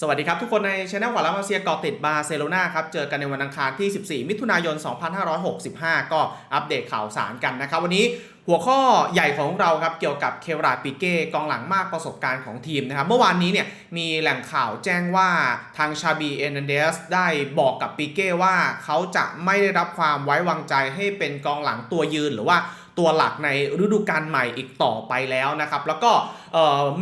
สวัสดีครับทุกคนในช anel ขวาลามาเซียเกาะติดบาร์เซโลนาครับ เจอกันในวันอังคารที่ 14 มิถุนายน 2565 ก็อัปเดตข่าวสารกันนะครับ วันนี้หัวข้อใหญ่ของเราครับเกี่ยวกับเคราปิเก้กองหลังมากประสบการณ์ของทีมนะครับ เมื่อวานนี้เนี่ยมีแหล่งข่าวแจ้งว่าทางชาบีเอเนเดสได้บอกกับปิเก้ว่าเขาจะไม่ได้รับความไว้วางใจให้เป็นกองหลังตัวยืนหรือว่า ตัวหลักในฤดูกาลใหม่อีกต่อไปแล้วนะครับ แล้วก็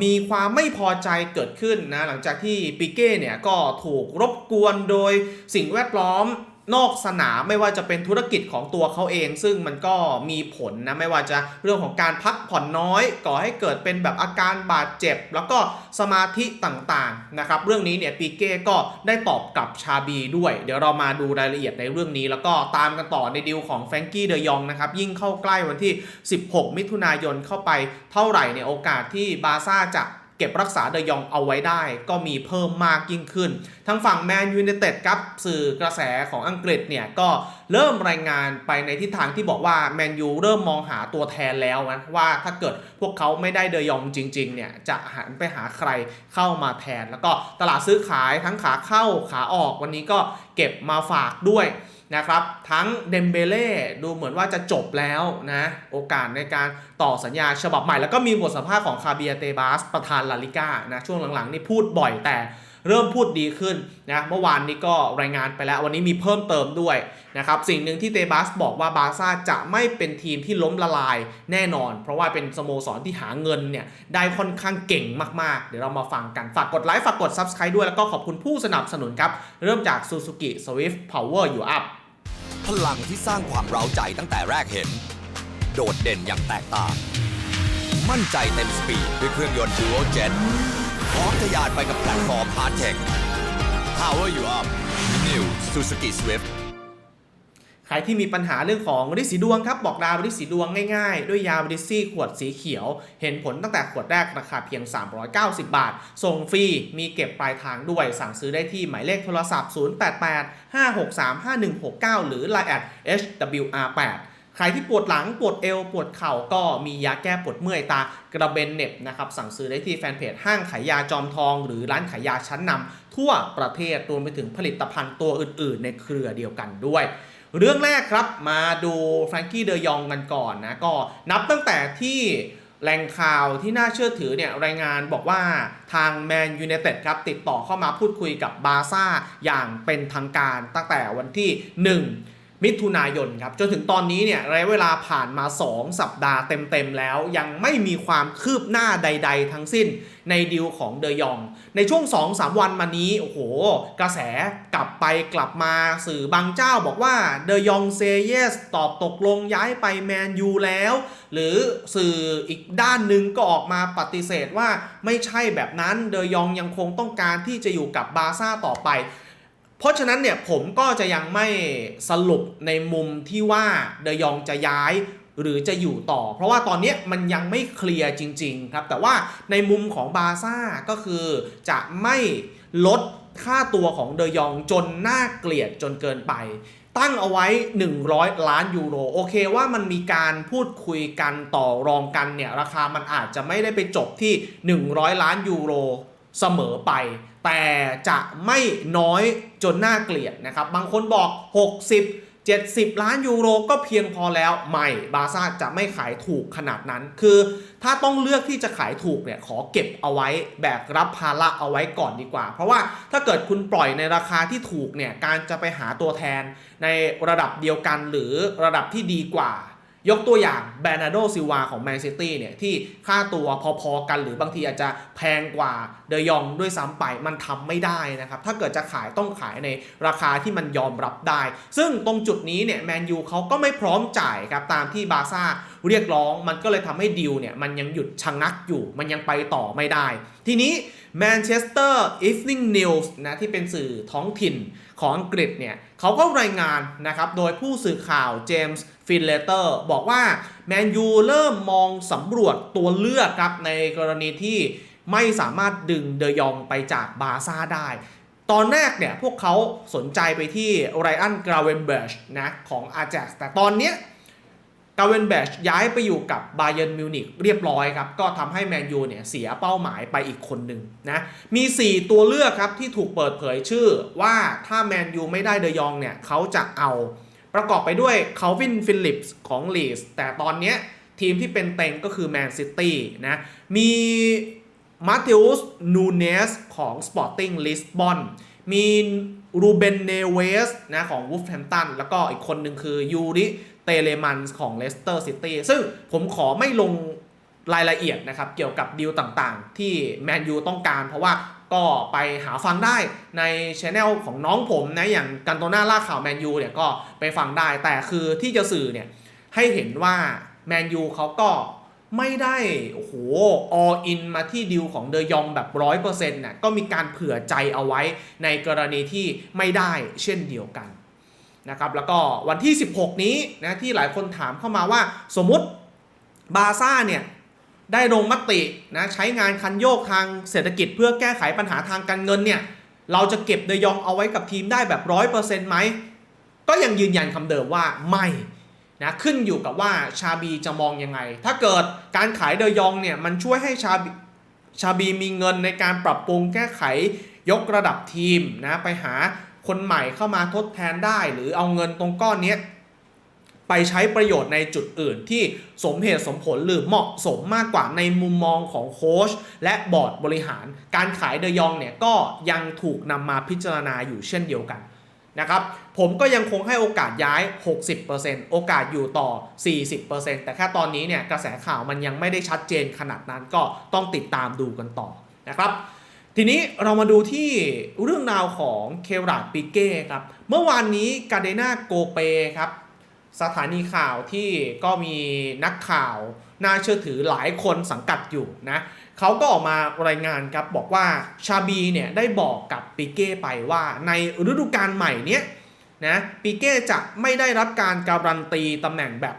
มีความไม่พอใจเกิดขึ้นนะหลังจากที่ปิเก้เนี่ยก็ถูกรบกวนโดยสิ่งแวดล้อม นอกสนามไม่ว่าจะเป็นธุรกิจของตัวเขาเอง ซึ่งมันก็มีผลนะไม่ว่าจะเรื่องของการพักผ่อนน้อยก่อให้เกิดเป็นแบบอาการบาดเจ็บ แล้วก็สมาธิต่างๆนะครับเรื่องนี้เนี่ยปีเก้ก็ได้ตอบกับชาบีด้วย เดี๋ยวเรามาดูรายละเอียดในเรื่องนี้ แล้วก็ตามกันต่อในดีลของแฟรงกี้เดยองนะครับยิ่งเข้าใกล้วันที่ 16 มิถุนายนเข้าไปเท่าไหร่เนี่ยโอกาสที่บาซ่าจะ เก็บรักษาเดยองเอาไว้ได้ ก็มีเพิ่มมากยิ่งขึ้น ทางฝั่งแมนยู i นเต็ดครับสื่อกระแสของอังกฤษเนี่ยก็เริ่มรายงานไปในทิศทางที่บอกว่าแมนยูเริ่มมองหาตัวแทนแล้วนะว่าถ้าเกิดพวกเขาไม่ได้เดยองจริงๆเนี่ยจะหันไปหาใครเข้ามาแทน แล้วก็ตลาดซื้อขายทั้งขาเข้าขาออกวันนี้ก็เก็บมาฝากด้วย นะครับ ทั้งเดมเบเล่ดูเหมือนว่าจะจบแล้วนะ โอกาสในการต่อสัญญาฉบับใหม่ แล้วก็มีบทสัมภาษณ์ของคาเบียเตบาสประธานลาลิก้านะ ช่วงหลังๆนี่พูดบ่อยแต่ เริ่มพูดดีขึ้นนะเมื่อวานนี้ก็รายงานไปแล้ว วันนี้มีเพิ่มเติมด้วยนะครับสิ่งหนึ่งที่เตบัสบอกว่าบาซ่าจะไม่เป็นทีมที่ล้มละลายแน่นอน เพราะว่าเป็นสโมสรที่หาเงินเนี่ยได้ค่อนข้างเก่งมากๆ เดี๋ยวเรามาฟังกัน ฝากกดไลค์ฝากกด Subscribe ด้วยแล้วก็ขอบคุณผู้สนับสนุนครับ เริ่มจาก Suzuki Swift Power You Up พลังที่สร้างความเร้าใจตั้งแต่แรกเห็น โดดเด่นอย่างแตกต่าง มั่นใจเต็มสปีดด้วยเครื่องยนต์ Dual Jet พร้อมทะยานไปกับแพลตฟอร์ม Hard Tech Power You Up New Suzuki Swift ใครที่มีปัญหาเรื่องของฤทธิ์สีดวงครับ บอกดาวฤทธิ์สีดวงง่ายๆ ด้วยยาบริซี่ขวดสีเขียว เห็นผลตั้งแต่ขวดแรกราคาเพียง 390 บาท ส่งฟรี มีเก็บปลายทางด้วย สั่งซื้อได้ที่หมายเลขโทรศัพท์ 088 563 5169 หรือ Line at HWR8 ใครที่ปวดหลังปวดเอวปวดเข่าก็มียาแก้ปวดเมื่อยตากระเบนเน็บนะครับสั่งซื้อได้ที่แฟนเพจห้างขายยาจอมทอง หรือร้านขายยาชั้นนำทั่วประเทศรวมไปถึงผลิตภัณฑ์ตัวอื่น ๆ ในเครือเดียวกันด้วยเรื่องแรกครับมาดูแฟรงกี้เดยองกันก่อนนะก็นับตั้งแต่ที่แหล่งข่าวที่น่าเชื่อถือเนี่ยรายงานบอกว่าทางแมนยู i นเต็ดครับติดต่อเข้ามาพูดคุยกับบาร์ซ่าอย่างเป็นทางการตั้งแต่วันที่ 1 มิถุนายนครับจนถึงตอนนี้เนี่ยระยะเวลาผ่านมา 2 สัปดาห์เต็มๆแล้ว ยังไม่มีความคืบหน้าใด ๆ ทั้งสิ้นในดีลของเดยอง ในช่วง 2-3 วันมานี้ โอ้โห กระแสกลับไปกลับมาสื่อบางเจ้าบอกว่าเดยองเซเยสตอบตกลงย้ายไปแมนยูแล้ว หรือสื่ออีกด้านหนึ่งก็ออกมาปฏิเสธว่าไม่ใช่แบบนั้นเดยองยังคงต้องการที่จะอยู่กับบาร์ซ่าต่อไป เพราะฉะนั้นเนี่ยผมก็จะยังไม่สรุปในมุมที่ว่าเดยองจะย้ายหรือจะอยู่ต่อ เพราะว่าตอนนี้มันยังไม่เคลียร์จริง ๆ ครับ แต่ว่าในมุมของบาซ่าก็คือจะไม่ลดค่าตัวของเดยองจนน่าเกลียดจนเกินไป ตั้งเอาไว้ 100 ล้านยูโรโอเคว่ามันมีการพูดคุยกันต่อรองกันเนี่ยราคามันอาจจะไม่ได้ไปจบที่ 100 ล้านยูโรเสมอไป แต่จะไม่น้อยจนน่าเกลียดนะครับ บางคนบอก 60 70 ล้านยูโรก็เพียงพอแล้วไม่บาซ่าจะไม่ขายถูกขนาดนั้น คือถ้าต้องเลือกที่จะขายถูกเนี่ยขอเก็บเอาไว้แบกรับภาระเอาไว้ก่อนดีกว่า เพราะว่าถ้าเกิดคุณปล่อยในราคาที่ถูกเนี่ยการจะไปหาตัวแทนในระดับเดียวกันหรือระดับที่ดีกว่า ยกตัวอย่างแบรนาโดซิวาของแมนซิตี้เนี่ยที่ค่าตัวพอๆกันหรือบางทีอาจจะแพงกว่าเดยองด้วยซ้ำไปมันทำไม่ได้นะครับ ถ้าเกิดจะขายต้องขายในราคาที่มันยอมรับได้ ซึ่งตรงจุดนี้เนี่ยแมนยูเขาก็ไม่พร้อมจ่ายครับตามที่บาร์ซ่าเรียกร้องมันก็เลยทำให้ดีลเนี่ยมันยังหยุดชะงงักอยู่ มันยังไปต่อไม่ได้ ทีนี้แมนเชสเตอร์อีฟนิ่งนิวส์นะที่เป็นสื่อท้องถิ่นของอังกฤษเนี่ยเขาก็รายงานนะครับโดยผู้สื่อข่าวเจมส์ ฟินเลเตอร์บอกว่าแมนยูเริ่มมองสำรวจตัวเลือกครับในกรณีที่ไม่สามารถดึงเดยองไปจากบาซ่าได้ ตอนแรกเนี่ยพวกเขาสนใจไปที่ไรอันกราเวนเบิร์ชนะของอาแจ็กแต่ตอนเนี้ยกราเวนเบชย้ายไปอยู่กับบาเย r n นมิวนิกเรียบร้อยครับ ก็ทำให้แมนยูเนี่ยเสียเป้าหมายไปอีกคนหนึ่งนะมี 4 ตัวเลือกครับที่ถูกเปิดเผยชื่อว่าถ้าแมนยูไม่ได้เดยองเนี่ยเขาจะเอา ประกอบไปด้วยเคาวินฟิลลิปส์ของลีสแต่ตอนเนี้ยทีมที่เป็นเต็งก็คือแมนซิตี้นะ มีมาเ e อุสนูเนสของ Sporting Lisbon มีรูเบนเนเวสนะของวูฟแฮมตันแล้วก็อีกคนหนึ่งคือยูริเตเลมันของเลสเตอร์ซิตี้ซึ่งผมขอไม่ลงรายละเอียดนะครับ เกี่ยวกับดีลต่างๆ ที่แมนยูต้องการ เพราะว่า ก็ไปหาฟังได้ในช anel ของน้องผมนะอย่างกันโตน่าล่าข่าวแมนยูเนี่ยก็ไปฟังได้แต่คือที่จะสื่อเนี่ยให้เห็นว่าแมนยูเขาก็ไม่ได้โอ้โห all in มาที่ดิวของเดยองแบบร้อยเปอร์เซ็นต์น่ะก็มีการเผื่อใจเอาไว้ในกรณีที่ไม่ได้เช่นเดียวกันนะครับแล้วก็วันที่ 16 นี้นะที่หลายคนถามเข้ามาว่าสมมติบาซ่าเนี่ย ได้ลงมตินะใช้งานคันโยกทางเศรษฐกิจเพื่อแก้ไขปัญหาทางการเงินเนี่ยเราจะเก็บเดยองเอาไว้กับทีมได้แบบร้อยเปอร์เซ็นต์ไหมก็ยังยืนยันคำเดิมว่าไม่นะขึ้นอยู่กับว่าชาบีจะมองยังไง ถ้าเกิดการขายเดยองเนี่ยมันช่วยให้ชาบีชาบีมีเงินในการปรับปรุงแก้ไขยกระดับทีมนะไปหาคนใหม่เข้ามาทดแทนได้ หรือเอาเงินตรงก้อนเนี้ย ไปใช้ประโยชน์ในจุดอื่นที่สมเหตุสมผลหรือเหมาะสมมากกว่าในมุมมองของโค้ชและบอร์ดบริหาร การขายเดยองเนี่ยก็ยังถูกนำมาพิจารณาอยู่เช่นเดียวกันนะครับผมก็ยังคงให้โอกาสย้าย 60%โอกาสอยู่ต่อ 40%แต่แค่ตอนนี้เนี่ยกระแสข่าวมันยังไม่ได้ชัดเจนขนาดนั้นก็ต้องติดตามดูกันต่อนะครับทีนี้เรามาดูที่เรื่องราวของเคราดปิเก้ครับ เมื่อวานนี้กาเดนาโกเปครับ สถานีข่าวที่ก็มีนักข่าว น่าเชื่อถือหลายคนสังกัดอยู่นะเขาก็ออกมารายงานครับบอกว่าชาบีเนี่ยได้บอกกับปิเก้ไปว่าในฤดูกาลใหม่เนี้ยนะปิเก้จะไม่ได้รับการการันตีตำแหน่งแบบ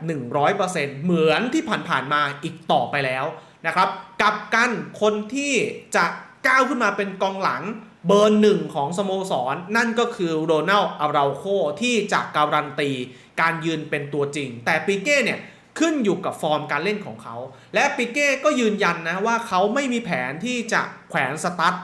100%เหมือนที่ผ่านๆมาอีกต่อไปแล้วนะครับ กับกันคนที่จะก้าวขึ้นมาเป็นกองหลัง เบอร์หนึ่งของสโมสรนั่นก็คือโรนัลอาราโคที่จะการันตีการยืนเป็นตัวจริง แต่ปิเก้เนี่ยขึ้นอยู่กับฟอร์มการเล่นของเขา และปิเก้ก็ยืนยันนะว่าเขาไม่มีแผนที่จะแขวนสตั๊ด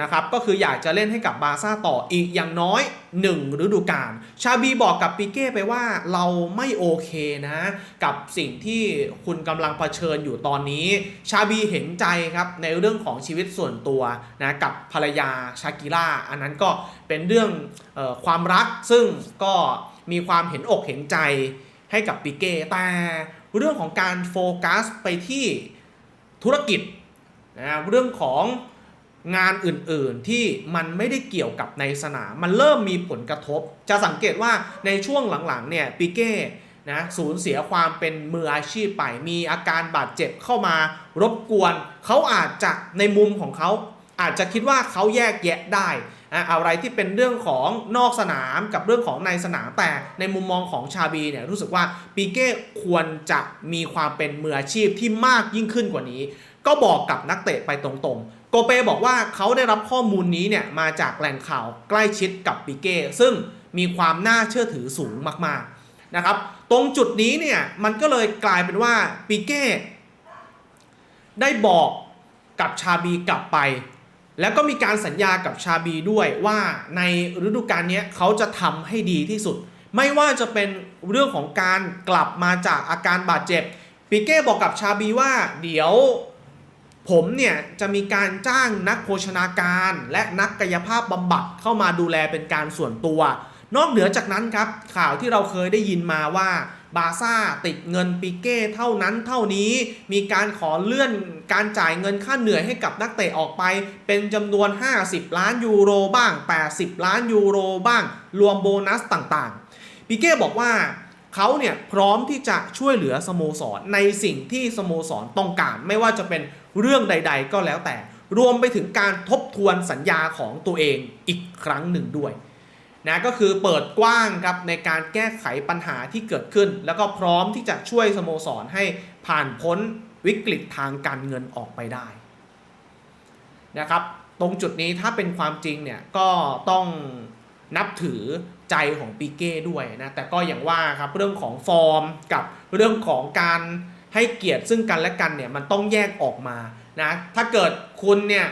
นะครับก็คืออยากจะเล่นให้กับบาร์ซ่าต่ออีกอย่างน้อย 1 ฤดูกาลชาบีบอกกับปิเก้ไปว่าเราไม่โอเคนะ กับสิ่งที่คุณกำลังเผชิญอยู่ตอนนี้ ชาบีเห็นใจครับในเรื่องของชีวิตส่วนตัวนะกับภรรยาชากิล่าอันนั้นก็เป็นเรื่องออความรักซึ่งก็มีความเห็นอกเห็นใจให้กับปิเก้แต่เรื่องของการโฟกัสไปที่ธุรกิจนะเรื่องของ งานอื่นๆที่มันไม่ได้เกี่ยวกับในสนาม มันเริ่มมีผลกระทบ จะสังเกตว่าในช่วงหลังๆเนี่ยปิเก้นะสูญเสียความเป็นมืออาชีพไป มีอาการบาดเจ็บเข้ามารบกวน เขาอาจจะในมุมของเขาอาจจะคิดว่าเขาแยกแยะได้อะอะไรที่เป็นเรื่องของนอกสนามกับเรื่องของในสนามแต่ในมุมมองของชาบีเนี่ยรู้สึกว่าปีเก้ควรจะมีความเป็นมืออาชีพที่มากยิ่งขึ้นกว่านี้ ก็บอกกับนักเตะไปตรงๆ โกเปบอกว่าเขาได้รับข้อมูลนี้เนี่ยมาจากแหล่งข่าวใกล้ชิดกับปิเก้ซึ่งมีความน่าเชื่อถือสูงมากๆนะครับ ตรงจุดนี้เนี่ยมันก็เลยกลายเป็นว่าปิเก้ได้บอกกับชาบีกลับไป แล้วก็มีการสัญญากับชาบีด้วยว่าในฤดูกาลนี้เขาจะทำให้ดีที่สุด ไม่ว่าจะเป็นเรื่องของการกลับมาจากอาการบาดเจ็บปิเก้บอกกับชาบีว่าเดี๋ยว ผมเนี่ยจะมีการจ้างนักโภชนาการ และนักกายภาพบำบัดเข้ามาดูแลเป็นการส่วนตัว นอกเหนือจากนั้นครับ ข่าวที่เราเคยได้ยินมาว่าบาซ่าติดเงินปิเก้เท่านั้นเท่านี้ มีการขอเลื่อนการจ่ายเงินค่าเหนื่อยให้กับนักเตะออกไป เป็นจำนวน 50 ล้านยูโรบ้าง 80 ล้านยูโรบ้าง รวมโบนัสต่างๆ ปิเก้บอกว่า เขาเนี่ยพร้อมที่จะช่วยเหลือสโมสรในสิ่งที่สโมสรต้องการ ไม่ว่าจะเป็นเรื่องใด ๆ ก็แล้วแต่ รวมไปถึงการทบทวนสัญญาของตัวเองอีกครั้งหนึ่งด้วยนะก็คือเปิดกว้างครับในการแก้ไขปัญหาที่เกิดขึ้น แล้วก็พร้อมที่จะช่วยสโมสรให้ผ่านพ้นวิกฤตทางการเงินออกไปได้นะครับตรงจุดนี้ถ้าเป็นความจริงเนี่ยก็ต้องนับถือ ใจของปีเก้ด้วยนะแต่ก็อย่างว่าครับเรื่องของฟอร์มกับเรื่องของการให้เกียรติซึ่งกันและกันเนี่ยมันต้องแยกออกมานะถ้าเกิดคุณเนี่ย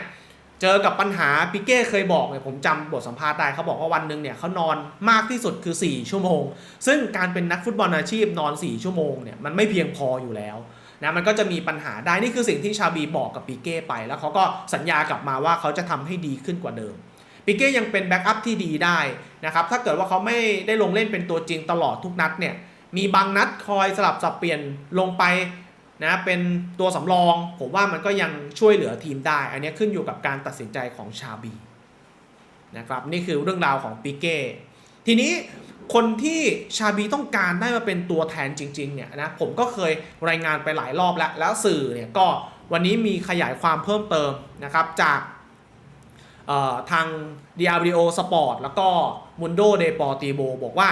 เจอกับปัญหาปิเก้เคยบอกเนี่ยผมจำบทสัมภาษณ์ได้เขาบอกว่าวันหนึ่งเนี่ยเขานอนมากที่สุดคือ 4 ชั่วโมง ซึ่งการเป็นนักฟุตบอลอาชีพนอน 4 ชั่วโมงเนี่ยมันไม่เพียงพออยู่แล้วนะมันก็จะมีปัญหาได้นี่คือสิ่งที่ชาบีบอกกับปิเก้ไป แล้วเขาก็สัญญากลับมาว่าเขาจะทำให้ดีขึ้นกว่าเดิม ปิเก้ยังเป็นแบ็กอัพที่ดีได้นะครับถ้าเกิดว่าเขาไม่ได้ลงเล่นเป็นตัวจริงตลอดทุกนัดเนี่ยมีบางนัดคอยสลับสับเปลี่ยนลงไปนะเป็นตัวสำรอง ผมว่ามันก็ยังช่วยเหลือทีมได้ อันนี้ขึ้นอยู่กับการตัดสินใจของชาบีนะครับนี่คือเรื่องราวของปิเก้ทีนี้คนที่ชาบีต้องการได้มาเป็นตัวแทนจริงๆเนี่ยนะผมก็เคยรายงานไปหลายรอบแล้ว แล้วสื่อเนี่ยก็วันนี้มีขยายความเพิ่มเติมนะครับจาก ทาง Diablo Sport แล้วก็ Mundo Deportivo บอกว่า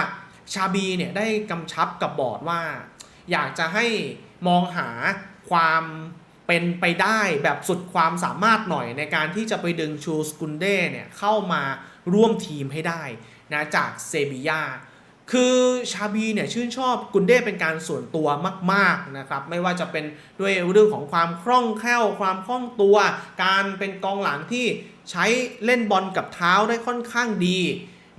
ชาบีเนี่ยได้กำชับกับบอร์ดว่า อยากจะให้มองหาความเป็นไปได้แบบสุดความสามารถหน่อยในการที่จะไปดึงชูสกุนเด้เนี่ยเข้ามาร่วมทีมให้ได้นะจากเซบียา คือชาบีเนี่ยชื่นชอบกุนเด้เป็นการส่วนตัวมากๆนะครับไม่ว่าจะเป็นด้วยเรื่องของความคล่องแคล่วความคล่องตัว การเป็นกองหลังที่ใช้เล่นบอลกับเท้าได้ค่อนข้างดี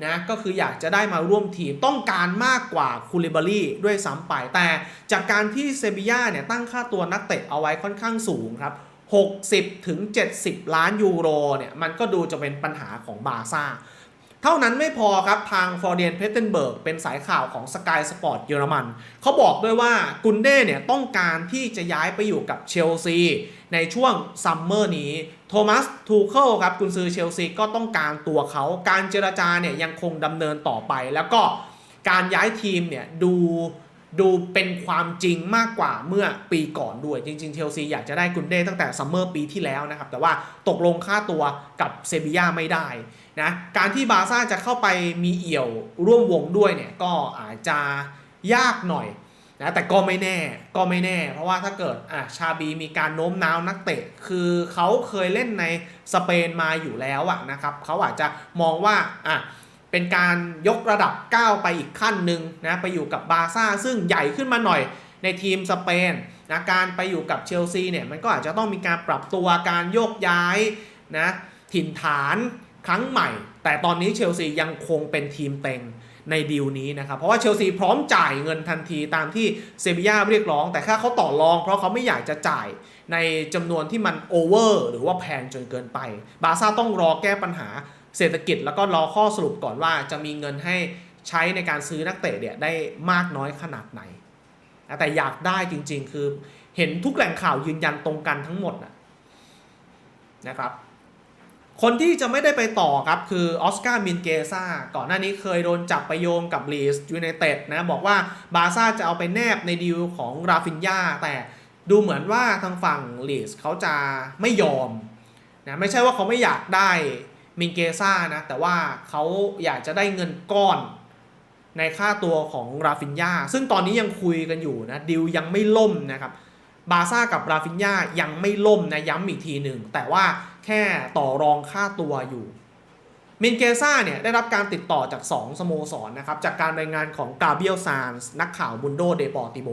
นะก็คืออยากจะได้มาร่วมทีมต้องการมากกว่าคูลิบารีด้วยซ้ำไปแต่จากการที่เซบีย่าเนี่ยตั้งค่าตัวนักเตะเอาไว้ค่อนข้างสูงครับ60ถึง70 ล้านยูโรเนี่ยมันก็ดูจะเป็นปัญหาของบาร์ซ่า เท่านั้นไม่พอครับทางฟอร์เดียนเพเทนเบิร์กเป็นสายข่าวของ Sky Sport เยอรมันเขาบอกด้วยว่ากุนเด้เนี่ยต้องการที่จะย้ายไปอยู่กับเชลซีในช่วงซัมเมอร์นี้โทมัสทูเคิลครับกุนซือเชลซีก็ต้องการตัวเขาการเจรจาเนี่ยยังคงดำเนินต่อไป แล้วก็การย้ายทีมเนี่ยดูดูเป็นความจริงมากกว่าเมื่อปีก่อนด้วย จริงๆเชลซีอยากจะได้กุนเด้ตั้งแต่ซัมเมอร์ปีที่แล้วนะครับ แต่ว่าตกลงค่าตัวกับเซบีย่าไม่ได้ นะการที่บาร์ซ่าจะเข้าไปมีเอี่ยวร่วมวงด้วยเนี่ยก็อาจจะยากหน่อยนะแต่ก็ไม่แน่ก็ไม่แน่ เพราะว่าถ้าเกิดอะชาบีมีการโน้มน้าวนักเตะ คือเขาเคยเล่นในสเปนมาอยู่แล้วอะนะครับเขาอาจจะมองว่าอะเป็นการยกระดับก้าวไปอีกขั้นหนึ่งนะไปอยู่กับบาร์ซ่าซึ่งใหญ่ขึ้นมาหน่อยในทีมสเปนนะการไปอยู่กับเชลซีเนี่ยมันก็อาจจะต้องมีการปรับตัวการโยกย้ายนะถิ่นฐาน ครั้งใหม่ แต่ตอนนี้เชลซียังคงเป็นทีมเต็งในดีลนี้นะครับ เพราะว่าเชลซีพร้อมจ่ายเงินทันทีตามที่เซบีย่าเรียกร้อง แต่ค่าเขาต่อรอง เพราะเขาไม่อยากจะจ่ายในจำนวนที่มันโอเวอร์หรือว่าแพงจนเกินไป บาร์ซ่าต้องรอแก้ปัญหาเศรษฐกิจ แล้วก็รอข้อสรุปก่อนว่าจะมีเงินให้ใช้ในการซื้อนักเตะเนี่ยได้มากน้อยขนาดไหน แต่อยากได้จริง ๆ คือเห็นทุกแหล่งข่าวยืนยันตรงกันทั้งหมดนะครับ คนที่จะไม่ได้ไปต่อครับคือออสการ์มินเกซ่าก่อนหน้านี้เคยโดนจับไปโยงกับลีสยูไนเต็ดนะบอกว่าบาร์ซ่าจะเอาไปแนบในดีลของราฟินยาแต่ดูเหมือนว่าทางฝั่งลีสเขาจะไม่ยอมนะไม่ใช่ว่าเขาไม่อยากได้มินเกซ่านะแต่ว่าเขาอยากจะได้เงินก้อนในค่าตัวของราฟินยาซึ่งตอนนี้ยังคุยกันอยู่นะดิวยังไม่ล่มนะครับบาซ่ากับราฟินยายังไม่ล่มนะย้ำอีกทีหนึ่งแต่ว่า แค่ต่อรองค่าตัวอยู่ มินเกซ่าเนี่ยได้รับการติดต่อจาก 2 สโมสรนนะครับ จากการรายงานของกาเบียลซานส์นักข่าวบุนโดเดปอร์ติโบ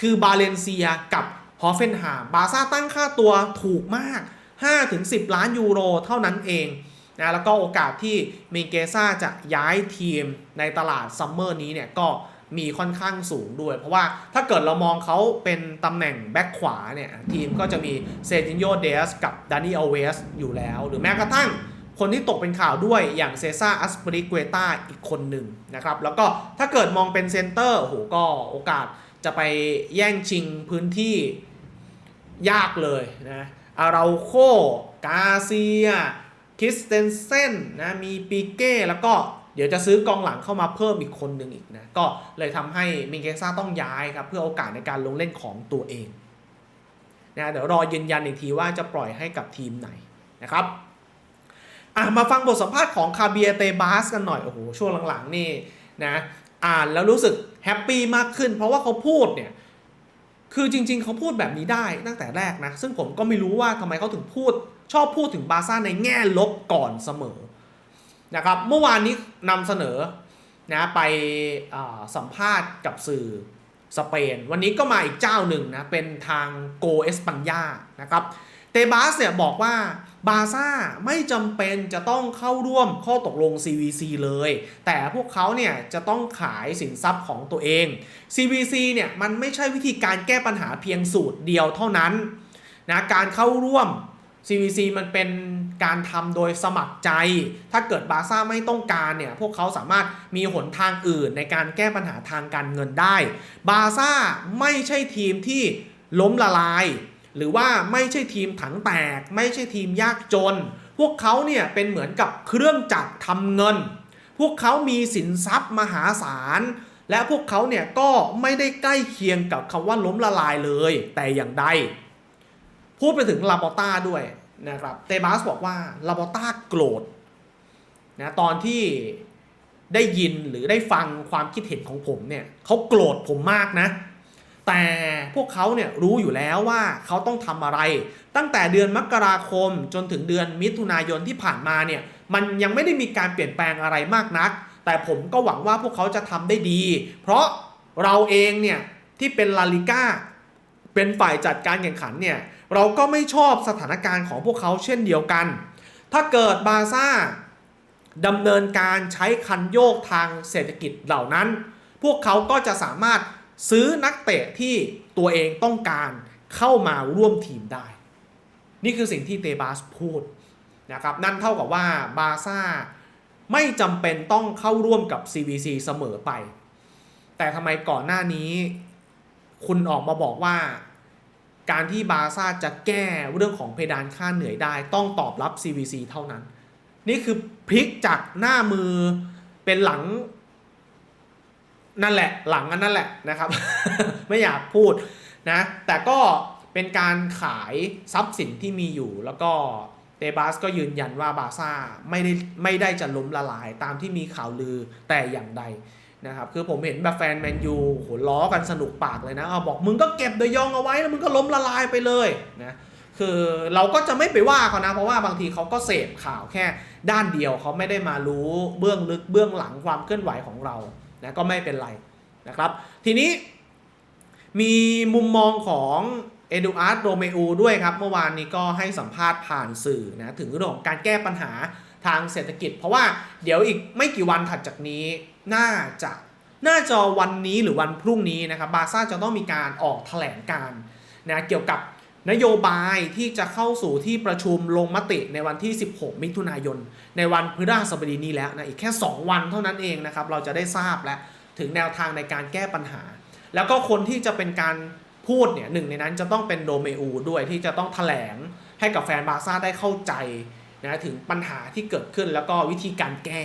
คือบาเลนเซียกับฮอฟเฟนฮามบาซ่าตั้งค่าตัวถูกมาก 5-10 ล้านยูโรเท่านั้นเองนะแล้วก็โอกาสที่มินเกซ่าจะย้ายทีมในตลาดซัมเมอร์นี้เนี่ยก็ มีค่อนข้างสูงด้วย เพราะว่าถ้าเกิดเรามองเขาเป็นตำแหน่งแบ็คขวาเนี่ยทีมก็จะมีเซจินโยเดสกับดานิเอเวสอยู่แล้ว หรือแม้กระทั่งคนที่ตกเป็นข่าวด้วยอย่างเซซ่าอัสปริเกตาอีกคนหนึ่งนะครับ แล้วก็ถ้าเกิดมองเป็นเซนเตอร์โอ้โหก็โอกาสจะไปแย่งชิงพื้นที่ยากเลยนะอาราโคกาเซียคริสเตนเซนนะมีปีเก้แล้วก็ เดี๋ยวจะซื้อกองหลังเข้ามาเพิ่มอีกคนหนึ่งอีกนะ ก็เลยทำให้มิงเกซ่าต้องย้ายครับ เพื่อโอกาสในการลงเล่นของตัวเองนะเดี๋ยวรอยืนยันอีกทีว่าจะปล่อยให้กับทีมไหนนะครับอะมาฟังบทสัมภาษณ์ของคาเบียเตบาสกันหน่อย โอ้โห ช่วงหลังๆนี่นะอ่านแล้วรู้สึกแฮปปี้มากขึ้น เพราะว่าเขาพูดเนี่ยคือจริง ๆ เขาพูดแบบนี้ได้ตั้งแต่แรกนะ ซึ่งผมก็ไม่รู้ว่าทำไมเขาถึงพูด ชอบพูดถึงบาซ่าในแง่ลบก่อนเสมอ นะครับ เมื่อวานนี้นำเสนอนะไปสัมภาษณ์กับสื่อสเปน วันนี้ก็มาอีกเจ้าหนึ่งนะ เป็นทางโกเอสปัญญานะครับ เตบาสเนี่ยบอกว่าบาซ่าไม่จำเป็นจะต้องเข้าร่วมข้อตกลง CVC เลย แต่พวกเขาเนี่ยจะต้องขายสินทรัพย์ของตัวเอง CVC เนี่ยมันไม่ใช่วิธีการแก้ปัญหาเพียงสูตรเดียวเท่านั้นนะการเข้าร่วม CVC มันเป็น การทำโดยสมัครใจ ถ้าเกิดบาร์ซ่าไม่ต้องการเนี่ยพวกเขาสามารถมีหนทางอื่นในการแก้ปัญหาทางการเงินได้ บาร์ซ่าไม่ใช่ทีมที่ล้มละลาย หรือว่าไม่ใช่ทีมถังแตก ไม่ใช่ทีมยากจน พวกเขาเนี่ยเป็นเหมือนกับเครื่องจักรทำเงิน พวกเขามีสินทรัพย์มหาศาลและพวกเขาเนี่ยก็ไม่ได้ใกล้เคียงกับคำว่าล้มละลายเลย แต่อย่างใดพูดไปถึงลาบอต้าด้วย นะครับเตบาสบอกว่าลาบอต้าโกรธนะตอนที่ได้ยินหรือได้ฟังความคิดเห็นของผมเนี่ยเขาโกรธผมมากนะ แต่พวกเขาเนี่ยรู้อยู่แล้วว่าเขาต้องทำอะไร ตั้งแต่เดือนมกราคมจนถึงเดือนมิถุนายนที่ผ่านมาเนี่ยมันยังไม่ได้มีการเปลี่ยนแปลงอะไรมากนัก แต่ผมก็หวังว่าพวกเขาจะทำได้ดี เพราะเราเองเนี่ยที่เป็นลาลิก้า เป็นฝ่ายจัดการแข่งขันเนี่ยเราก็ไม่ชอบสถานการณ์ของพวกเขาเช่นเดียวกัน ถ้าเกิดบาซ่าดำเนินการใช้คันโยกทางเศรษฐกิจเหล่านั้น พวกเขาก็จะสามารถซื้อนักเตะที่ตัวเองต้องการเข้ามาร่วมทีมได้ นี่คือสิ่งที่เตบาสพูดนะครับนั่นเท่ากับว่าบาซ่าไม่จำเป็นต้องเข้าร่วมกับ CVC เสมอไป แต่ทำไมก่อนหน้านี้ คุณออกมาบอกว่า การที่บาซ่าจะแก้เรื่องของเพดานค่าเหนื่อยได้ ต้องตอบรับ CVC เท่านั้น นี่คือพลิกจากหน้ามือเป็นหลังนั่นแหละหลังอันนั่นแหละนะครับ ไม่อยากพูดนะแต่ก็เป็นการขายทรัพย์สินที่มีอยู่ แล้วก็เตบาสก็ยืนยันว่าบาซ่าไม่ได้ไม่ได้จะล้มละลายตามที่มีข่าวลือแต่อย่างใด นะครับคือผมเห็นแบบแฟนแมนยูโหล้อกันสนุกปากเลยนะเอาบอกมึงก็เก็บเดยองเอาไว้แล้วมึงก็ล้มละลายไปเลยนะคือเราก็จะไม่ไปว่าเขานะ เพราะว่าบางทีเขาก็เสพข่าวแค่ด้านเดียวเขาไม่ได้มารู้เบื้องลึกเบื้องหลังความเคลื่อนไหวของเรานะก็ไม่เป็นไรนะครับ ทีนี้มีมุมมองของเอดูอาร์ดโรเมอูด้วยครับ เมื่อวานนี้ก็ให้สัมภาษณ์ผ่านสื่อนะถึงเรื่องของการแก้ปัญหาทางเศรษฐกิจ เพราะว่าเดี๋ยวอีกไม่กี่วันถัดจากนี้ น่าจะน่าจะวันนี้หรือวันพรุ่งนี้นะครับบาซ่าจะต้องมีการออกแถลงการนะเกี่ยวกับนโยบายที่จะเข้าสู่ที่ประชุมลงมติในวันที่ 16 มิถุนายน ในวันพฤหัสบดีนี้แล้วนะอีกแค่ 2 วันเท่านั้นเองนะครับเราจะได้ทราบแล้วถึงแนวทางในการแก้ปัญหา แล้วก็คนที่จะเป็นการพูดเนี่ยหนึ่งในนั้นจะต้องเป็นโดเมอูด้วยที่จะต้องถแถลงให้กับแฟนบาซ่าได้เข้าใจนะถึงปัญหาที่เกิดขึ้นแล้วก็วิธีการแก้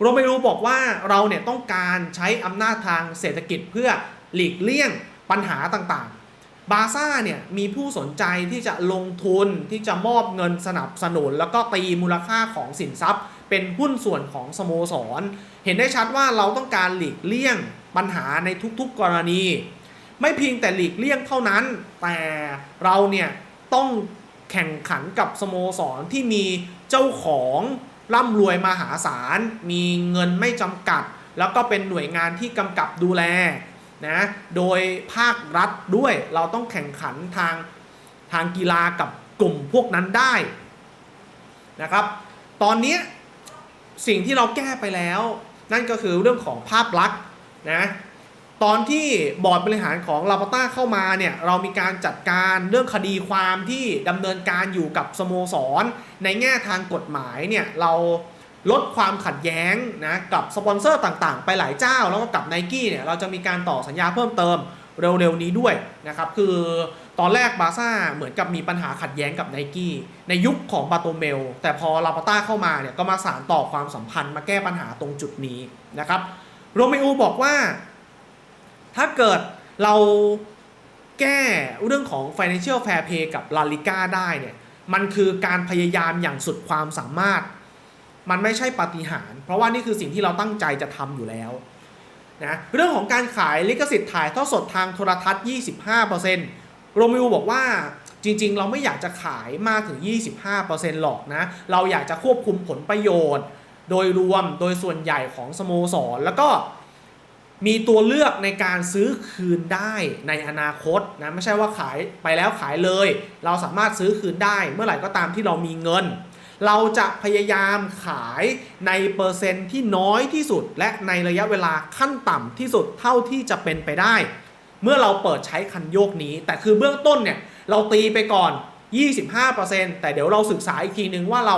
โรเมรูบอกว่าเราเนี่ยต้องการใช้อำนาจทางเศรษฐกิจเพื่อหลีกเลี่ยงปัญหาต่างๆ บาซ่าเนี่ยมีผู้สนใจที่จะลงทุนที่จะมอบเงินสนับสนุน แล้วก็ตีมูลค่าของสินทรัพย์ เป็นหุ้นส่วนของสโมสร เห็นได้ชัดว่าเราต้องการหลีกเลี่ยงปัญหาในทุกๆกรณี ไม่เพียงแต่หลีกเลี่ยงเท่านั้น แต่เราเนี่ยต้องแข่งขันกับสโมสรที่มีเจ้าของ ร่ำรวยมหาศาล มีเงินไม่จำกัด แล้วก็เป็นหน่วยงานที่กำกับดูแลนะโดยภาครัฐด้วยเราต้องแข่งขันทางทางกีฬากับกลุ่มพวกนั้นได้นะครับ ตอนนี้สิ่งที่เราแก้ไปแล้ว นั่นก็คือเรื่องของภาพลักษณ์นะ ตอนที่บอร์ดบริหารของลาปต้าเข้ามาเนี่ยเรามีการจัดการเรื่องคดีความที่ดำเนินการอยู่กับสโมสร ในแง่ทางกฎหมายเนี่ยเราลดความขัดแย้งนะกับสปอนเซอร์ต่างๆ ไปหลายเจ้า แล้วก็กับไนกี้เนี่ยเราจะมีการต่อสัญญาเพิ่มเติมเร็วๆนี้ด้วยนะครับคือตอนแรกบาซ่าเหมือนกับมีปัญหาขัดแย้งกับไนกี้ในยุคของบาโตเมล แต่พอลาปต้าเข้ามาเนี่ยก็มาสานต่อความสัมพันธ์มาแก้ปัญหาตรงจุดนี้นะครับโรเมโอบอกว่า ถ้าเกิดเราแก้เรื่องของ Financial Fair Play กับลาลิก้าได้เนี่ยมันคือการพยายามอย่างสุดความสามารถ มันไม่ใช่ปาฏิหาริย์เพราะว่านี่คือสิ่งที่เราตั้งใจจะทำอยู่แล้วนะเรื่องของการขายลิขสิทธิ์ถ่ายทอดสดทางโทรทัศน์ 25%โรมิวบอกว่าจริงๆ เราไม่อยากจะขายมากถึง 25%หรอกนะ เราอยากจะควบคุมผลประโยชน์ โดยรวมโดยส่วนใหญ่ของสโมสร แล้วก็ มีตัวเลือกในการซื้อคืนได้ในอนาคตนะไม่ใช่ว่าขายไปแล้วขายเลย เราสามารถซื้อคืนได้เมื่อไหร่ก็ตามที่เรามีเงิน เราจะพยายามขายในเปอร์เซ็นต์ที่น้อยที่สุด และในระยะเวลาขั้นต่ำที่สุดเท่าที่จะเป็นไปได้ เมื่อเราเปิดใช้คันโยกนี้ แต่คือเบื้องต้นเนี่ยเราตีไปก่อน 25%แต่เดี๋ยวเราศึกษาอีกทีนึงว่าเรา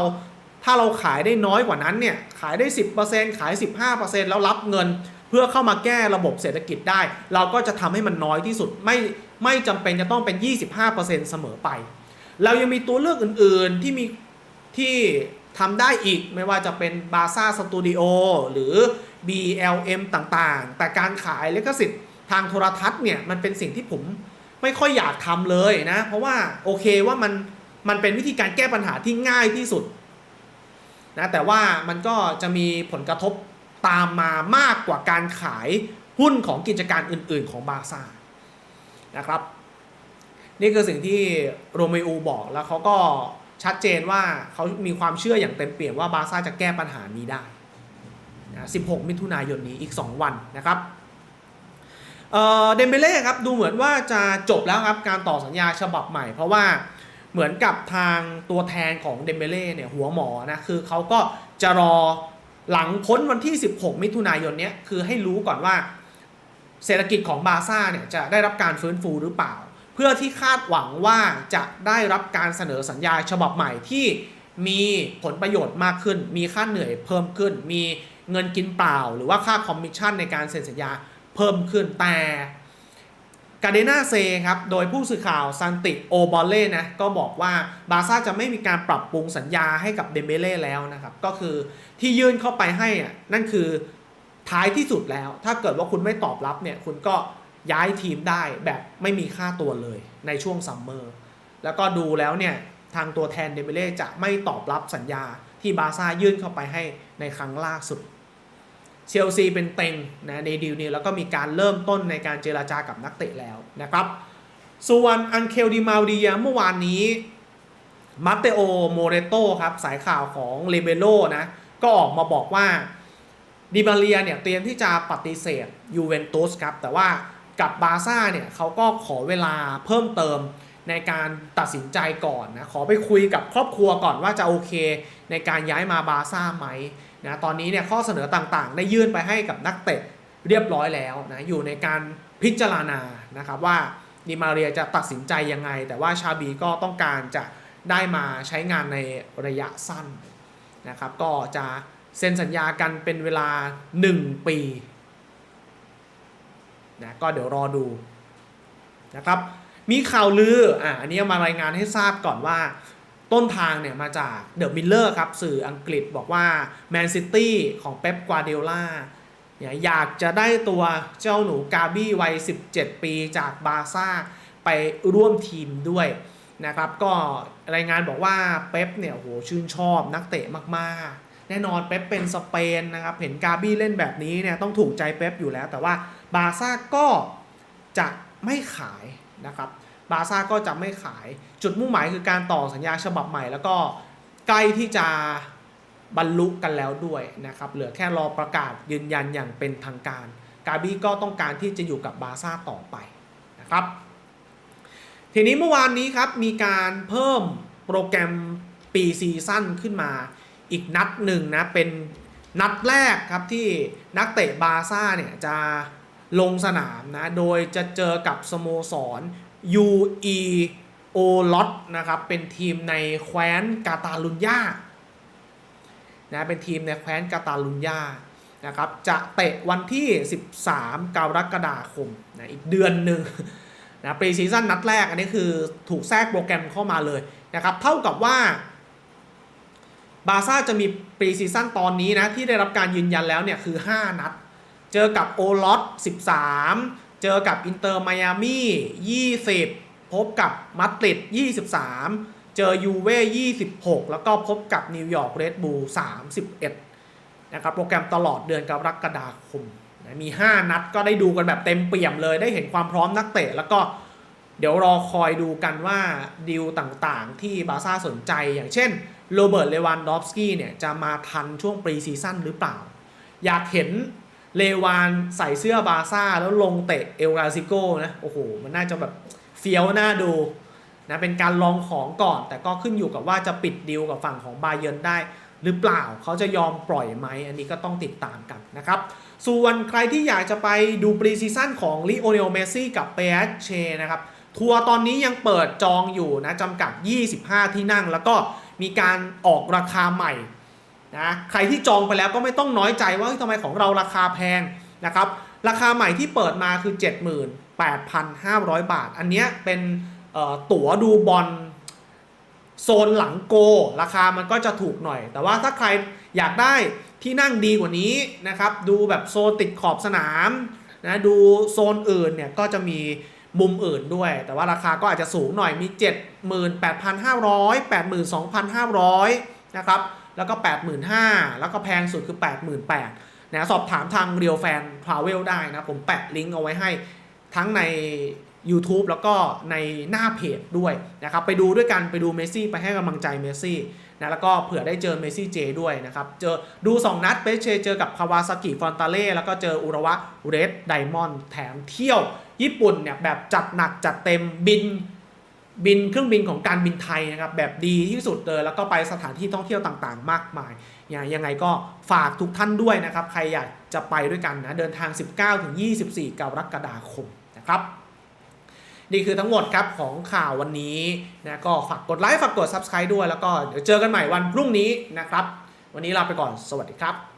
ถ้าเราขายได้น้อยกว่านั้นเนี่ยขายได้ 10%ขาย 15%แล้วรับเงิน เพื่อเข้ามาแก้ระบบเศรษฐกิจได้ เราก็จะทำให้มันน้อยที่สุด ไม่ไม่จำเป็นจะต้องเป็น 25%เสมอไป เรายังมีตัวเลือกอื่นๆที่มีที่ทำได้อีกไม่ว่าจะเป็นบาซ่าสตูดิโอหรือ BLM ต่างๆ แต่การขายลิขสิทธิ์ทางโทรทัศน์เนี่ยมันเป็นสิ่งที่ผมไม่ค่อยอยากทำเลยนะ เพราะว่าโอเคว่ามันมันเป็นวิธีการแก้ปัญหาที่ง่ายที่สุดนะแต่ว่ามันก็จะมีผลกระทบ ตามมามากกว่าการขายหุ้นของกิจการอื่น ๆ ของบาซ่านะครับ นี่คือสิ่งที่โรเมโอบอกแล้วเขาก็ชัดเจนว่าเขามีความเชื่ออย่างเต็มเปี่ยมว่าบาซ่าจะแก้ปัญหานี้ได้นะ16 มิถุนายนนี้อีก 2 วันนะครับเอ่อเดมเบเล่ครับดูเหมือนว่าจะจบแล้วครับการต่อสัญญาฉบับใหม่ เพราะว่าเหมือนกับทางตัวแทนของเดมเบเล่เนี่ยหัวหมอนะคือเขาก็จะรอ หลังพ้นวันที่ 16 มิถุนายนเนี้ยคือให้รู้ก่อนว่า เศรษฐกิจของบาซ่าเนี่ยจะได้รับการฟื้นฟูหรือเปล่า เพื่อที่คาดหวังว่าจะได้รับการเสนอสัญญาฉบับใหม่ที่มีผลประโยชน์มากขึ้น มีค่าเหนื่อยเพิ่มขึ้น มีเงินกินเปล่า หรือว่าค่าคอมมิชชั่นในการเซ็นสัญญาเพิ่มขึ้นแต่ กาเดนาเซครับ โดยผู้สื่อข่าวซันติโอบอลเล่นะ ก็บอกว่าบาซ่าจะไม่มีการปรับปรุงสัญญาให้กับเดมเบเล่แล้วนะครับ ก็คือที่ยื่นเข้าไปให้อะนั่นคือท้ายที่สุดแล้ว ถ้าเกิดว่าคุณไม่ตอบรับเนี่ย คุณก็ย้ายทีมได้แบบไม่มีค่าตัวเลยในช่วงซัมเมอร์ แล้วก็ดูแล้วเนี่ย ทางตัวแทนเดมเบเล่จะไม่ตอบรับสัญญาที่บาซ่ายื่นเข้าไปให้ในครั้งล่าสุด เชลซีเป็นเต็งนะในดีลนี้แล้วก็มีการเริ่มต้นในการเจราจากับนักเตะแล้วนะครับ ส่วนอังเคลดิมาดียเมื่อวานนี้มาเตโอโมเรโตครับสายข่าวของเลเบโลนะก็ออกมาบอกว่าดิมาเรียเนี่ยเตรียมที่จะปฏิเสธยูเวนตุสครับแต่ว่ากับบาซ่าเนี่ยเขาก็ขอเวลาเพิ่มเติมในการตัดสินใจก่อนนะขอไปคุยกับครอบครัวก่อนว่าจะโอเคในการย้ายมาบาซ่าไหม นะตอนนี้เนี่ยข้อเสนอต่างๆ ได้ยื่นไปให้กับนักเตะเรียบร้อยแล้วนะอยู่ในการพิจารณานะครับว่าดิมาเรียจะตัดสินใจยังไง แต่ว่าชาบีก็ต้องการจะได้มาใช้งานในระยะสั้นนะครับก็จะเซ็นสัญญากันเป็นเวลา 1 ปีนะก็เดี๋ยวรอดูนะครับมีข่าวลืออะอันนี้มารายงานให้ทราบก่อนว่า ต้นทางเนี่ยมาจากเดอะมิลเลอร์ครับสื่ออังกฤษบอกว่าแมนซิตี้ของเป๊ปกวาเดล่าเนี่ยอยากจะได้ตัวเจ้าหนูกาบี้วัย 17 ปีจากบาซ่าไปร่วมทีมด้วยนะครับก็รายงานบอกว่าเป๊ปเนี่ยโหชื่นชอบนักเตะมากๆ แน่นอนเป๊ปเป็นสเปนนะครับเห็นกาบี้เล่นแบบนี้เนี่ยต้องถูกใจเป๊ปอยู่แล้ว แต่ว่าบาซ่าก็จะไม่ขายนะครับ บาซ่าก็จะไม่ขาย จุดมุ่งหมายคือการต่อสัญญาฉบับใหม่ แล้วก็ใกล้ที่จะบรรลุกันแล้วด้วยนะครับเหลือแค่รอประกาศยืนยันอย่างเป็นทางการ กาบี้ก็ต้องการที่จะอยู่กับบาซ่าต่อไปนะครับ ทีนี้เมื่อวานนี้ครับมีการเพิ่มโปรแกรมปีซีซั่นขึ้นมาอีกนัดหนึ่งนะเป็นนัดแรกครับที่นักเตะบาซ่าเนี่ยจะลงสนามนะ โดยจะเจอกับสโมสร UE o l o t นะครับ เป็นทีมในแคว้นกาตาลุญญานะเป็นทีมในแคว้นกาตาลุญญานะครับ จะเตะวันที่ 13 กรกฎาคมนะอีกเดือนหนึ่งนะปรีซีซั่นนัดแรกอันนี้คือถูกแทรกโปรแกรมเข้ามาเลยนะครับ เท่ากับว่า บาซ่าจะมีปรีซีซั่นตอนนี้นะ ที่ได้รับการยืนยันแล้วเนี่ยคือ 5 นัด เจอกับโอลอต13 เจอกับอินเตอร์มายามี่20 พบกับมาดริด23 เจอยูเว่26 แล้วก็พบกับนิวยอร์กเรดบูล31 นะครับ โปรแกรมตลอดเดือนกรกฎาคมนะมี 5 นัดก็ได้ดูกันแบบเต็มเปี่ยมเลย ได้เห็นความพร้อมนักเตะ แล้วก็เดี๋ยวรอคอยดูกันว่าดีลต่างๆ ที่บาร์ซ่าสนใจอย่างเช่นโรเบิร์ตเลวันดอฟสกี้เนี่ยจะมาทันช่วงปรีซีซั่นหรือเปล่า อยากเห็น เลวานใส่เสื้อบาร์ซ่าแล้วลงเตะเอลกาซิโกนะโอ้โหมันน่าจะแบบเฟี้ยวน่าดูนะเป็นการลองของก่อน แต่ก็ขึ้นอยู่กับว่าจะปิดดีลกับฝั่งของบาเยิร์นได้ หรือเปล่าเขาจะยอมปล่อยไหมอันนี้ก็ต้องติดตามกันนะครับ ส่วนใครที่อยากจะไปดูปรีซีซั่นของลิโอเนลเมซี่กับเปเชนะครับทัวร์ตอนนี้ยังเปิดจองอยู่นะจำกัด 25 ที่นั่ง แล้วก็มีการออกราคาใหม่ นะใครที่จองไปแล้วก็ไม่ต้องน้อยใจว่าทำไมของเราราคาแพงนะครับราคาใหม่ที่เปิดมาคือ 78,500 บาท อันนี้เป็นตั๋วดูบอลโซนหลังโก ราคามันก็จะถูกหน่อย แต่ว่าถ้าใครอยากได้ที่นั่งดีกว่านี้นะครับดูแบบโซนติดขอบสนามนะดูโซนอื่นเนี่ยก็จะมีมุมอื่นด้วย แต่ว่าราคาก็อาจจะสูงหน่อยมี 78,500 82,500นะครับ แล้วก็ 85,000 แล้วก็แพงสุดคือ 88,000นะสอบถามทางเรียวแฟนทราเวลได้นะ ผมแปะลิงก์เอาไว้ให้ทั้งใน YouTube แล้วก็ในหน้าเพจด้วยนะครับ ไปดูด้วยกันไปดูเมสซี่ไปให้กำลังใจเมสซี่นะแล้วก็เผื่อได้เจอเมสซี่เจด้วยนะครับ เจอดู 2 นัดเปเชเจอกับคาวาซากิฟอนตาเล่แล้วก็เจออุระวะเรดไดมอนด์แถมเที่ยวญี่ปุ่นเนี่ยแบบจัดหนักจัดเต็มบิน บินเครื่องบินของการบินไทยนะครับแบบดีที่สุดเลยแล้วก็ไปสถานที่ท่องเที่ยวต่างๆ มากมายอย่างยังไงก็ฝากทุกท่านด้วยนะครับ ใครอยากจะไปด้วยกันนะเดินทาง 19-24 กรกฎาคมนะครับนี่คือทั้งหมดครับของข่าววันนี้นะก็ฝากกดไลค์ฝากกด Subscribe ด้วย แล้วก็เดี๋ยวเจอกันใหม่วันพรุ่งนี้นะครับ วันนี้ลาไปก่อนสวัสดีครับ